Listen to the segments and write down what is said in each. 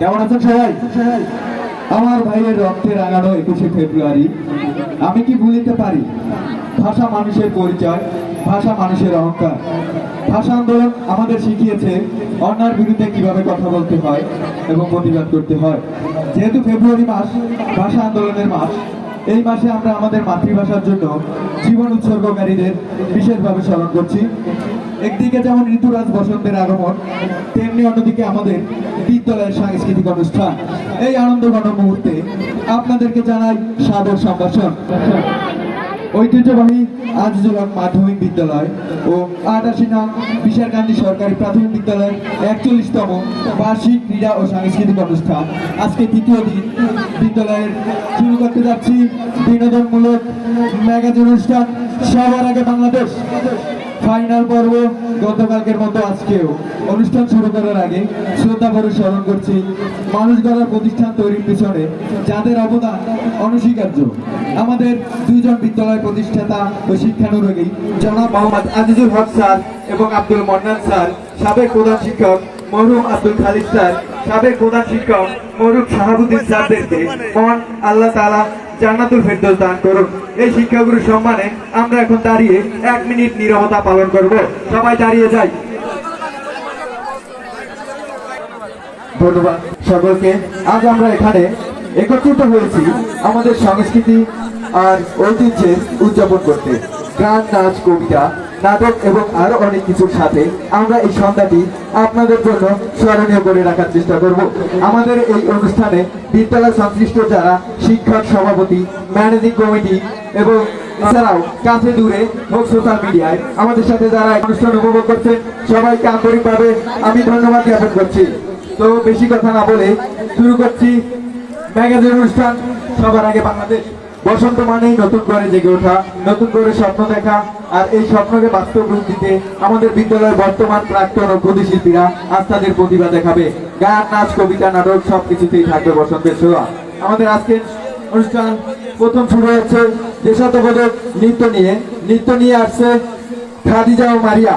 কেমন আছেন সবাই? আমার ভাইয়ের রক্তে রাঙানো একুশে ফেব্রুয়ারি। আমি কি ভুলিতে পারি? ভাষা মানুষের পরিচয়, ভাষা মানুষের অহংকার। ভাষা আন্দোলন আমাদের শিখিয়েছে অন্যার বিরুদ্ধে কীভাবে কথা বলতে হয় এবং প্রতিবাদ করতে হয়। যেহেতু ফেব্রুয়ারি মাস, ভাষা আন্দোলনের মাস এই মাসে আমরা আমাদের মাতৃভাষার জন্য জীবন উৎসর্গকারীদের বিশেষভাবে স্মরণ করছি। একদিকে যেমন ঋতুরাজ বসন্তের আগমন, তেমনি অন্যদিকে আমাদের বিদ্যালয়ের সাংস্কৃতিক অনুষ্ঠান। এই আনন্দঘন মুহূর্তে আপনাদেরকে জানাই সাদর সম্ভাষণ। ঐতিহ্যবাহী আজিজুল হক মাধ্যমিক বিদ্যালয় ও আটাশি নং বিশারকান্দি সরকারি প্রাথমিক বিদ্যালয়ের একচল্লিশতম বার্ষিক ক্রীড়া ও সাংস্কৃতিক অনুষ্ঠান। আজকে তৃতীয় দিন বিদ্যালয়ের শুরু করতে যাচ্ছি বিনোদনমূলক ম্যাগাজিন অনুষ্ঠান সবার আগে বাংলাদেশ। ফাইনাল পর্ব গতকালকের মতো আজকেও। অনুষ্ঠান শুরু করার আগে শ্রদ্ধা করে স্মরণ করছি, মানুষ গড়ার প্রতিষ্ঠান তৈরির পিছনে যাদের অবদান অনস্বীকার্য। আমাদের দুইজন বিদ্যালয় প্রতিষ্ঠাতা ও শিক্ষানুরাগী, জনাব মোহাম্মদ আজিজুল হক স্যার এবং আব্দুল মন্নান স্যার, সাবেক প্রধান শিক্ষক মরহুম আব্দুল খালিদ স্যার, সাবেক প্রধান শিক্ষক মরহুম শাহাবুদ্দিন স্যারদেরকে মন আল্লাহ তাআলা জান্নাতুল ফেরদৌস দান করুন। এই শিক্ষাগুরুর সম্মানে আমরা এখন দাঁড়িয়ে এক মিনিট নীরবতা পালন করব। সবাই দাঁড়িয়ে যাই। ধন্যবাদ সকলকে। আজ আমরা এখানে একত্রিত হয়েছি আমাদের সংস্কৃতি আর ঐতিহ্যের উদযাপন করতে। গান নাচ কবিতা নাটক এবং আরও অনেক কিছুর সাথে আমরা এই সন্ধ্যাটি আপনাদের জন্য স্মরণীয় করে রাখার চেষ্টা করব। আমাদের এই অনুষ্ঠানে বিদ্যালয় সংশ্লিষ্ট যারা শিক্ষক, সভাপতি ম্যানেজিং কমিটি এবং এছাড়াও কাছে দূরে হোক সোশ্যাল মিডিয়ায় আমাদের সাথে যারা অনুষ্ঠান উপভোগ করছেন, সবাইকে আন্তরিকভাবে আমি ধন্যবাদ জ্ঞাপন করছি। তো বেশি কথা না বলে শুরু করছি ম্যাগাজিন অনুষ্ঠান সবার আগে বাংলাদেশ। বসন্ত মানেই নতুন করে জেগে ওঠা, নতুন করে স্বপ্ন দেখা, আর এই স্বপ্নকে বাস্তব রূপ দিতে আমাদের বিদ্যালয়ের বর্তমান প্রাক্তন ও প্রতি শিল্পীরা আজ তাদের প্রতিভা দেখাবে। গান, নাচ, কবিতা, নাটক সবকিছুতেই থাকবে বসন্তের ছোঁয়া। আমাদের আজকের অনুষ্ঠান প্রথম শুরু হচ্ছে দেশাত্মবোধক নৃত্য নিয়ে। নৃত্য নিয়ে আসছে খাদিজা ও মারিয়া।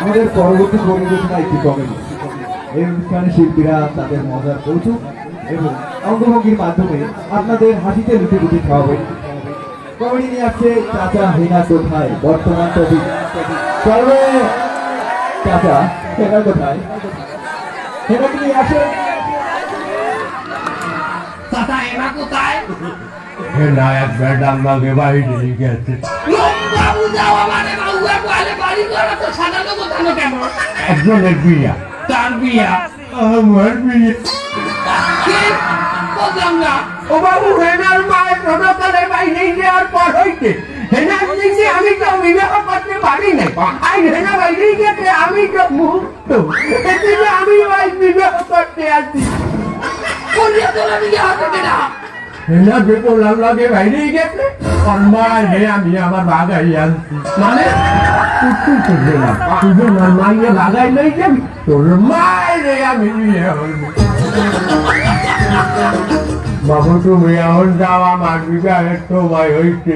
আমাদের পরবর্তী পরিবেশনা একটি কমেডি এই অনুষ্ঠানে শিল্পীরা তাদের মজার কৌতুক এবং অঙ্গভঙ্গির মাধ্যমে আপনাদের হাসিতে লুটে লুটে খাওয়াবে। কমেডি নিয়ে আসছে চাচা হেনা কোথায়? বর্তমান টপিক চলবে। চাচা হেনা কোথায়? হেনা কি আসে। চাচা এরা কোথায়? ম্যাডাম লিখে আছে বাবু যাওয়া মানে বাবু বলে বাড়ি ঘরে তো সাজানো গোছানো কেন একজনের বিয়া। তার বিয়া। আমার বিয়ে। কি? না। ও বাবু হেনার মায়ের প্রটোকলের বাইরে যাওয়ার পর হইতে? হেনার দিকে আমি তো বিবাহ করতে পারি আই ঘেনা বাইরে গেছে আমি তো মুক্ত এদিকে আমি বিবাহ করতে আসি। করিয়া তোলা বিয়ে হবে কিনা হেনা যে বললাম লাগে বাইরে গেছে কর্মায় হে আমি আমার বাগাই আনছি মানে তুই করবে না তুই যে আমার মাইয়ে বাগাই লই যাবি তোর মায়ের আমি বিয়ে হইব বাবু তুমি এখন যাও আমার বিবাহের সময় হয়েছে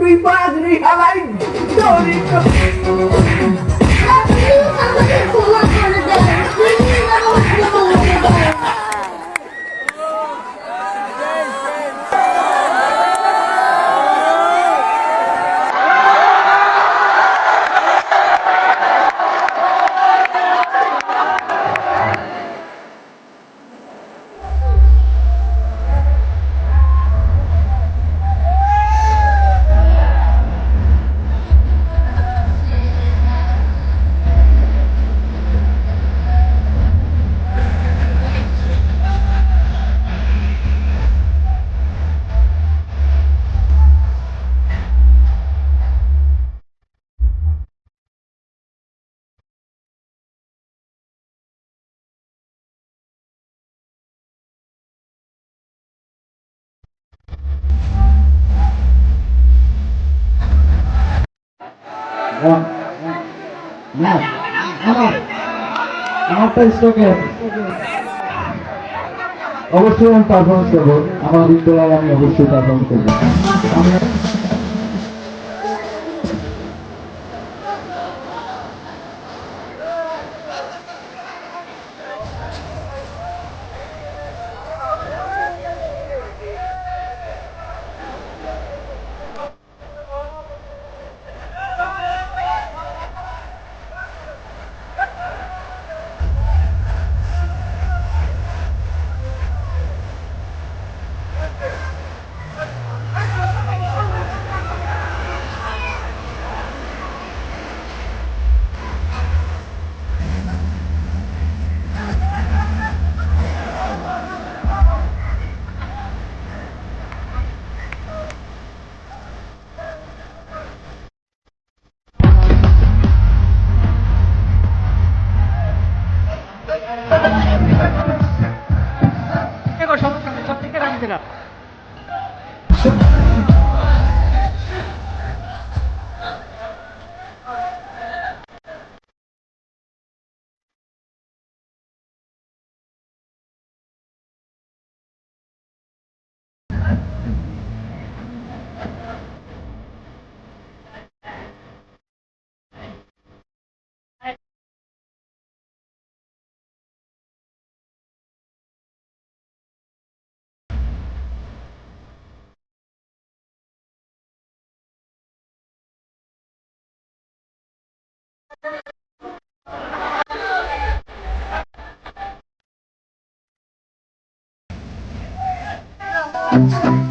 তুই পাগড়ি হালাই চোরি অবশ্যই আমি পারফরমেন্স করব আমার বিদ্যালয়ে আমি অবশ্যই পারফরমেন্স করব আমি Thank you.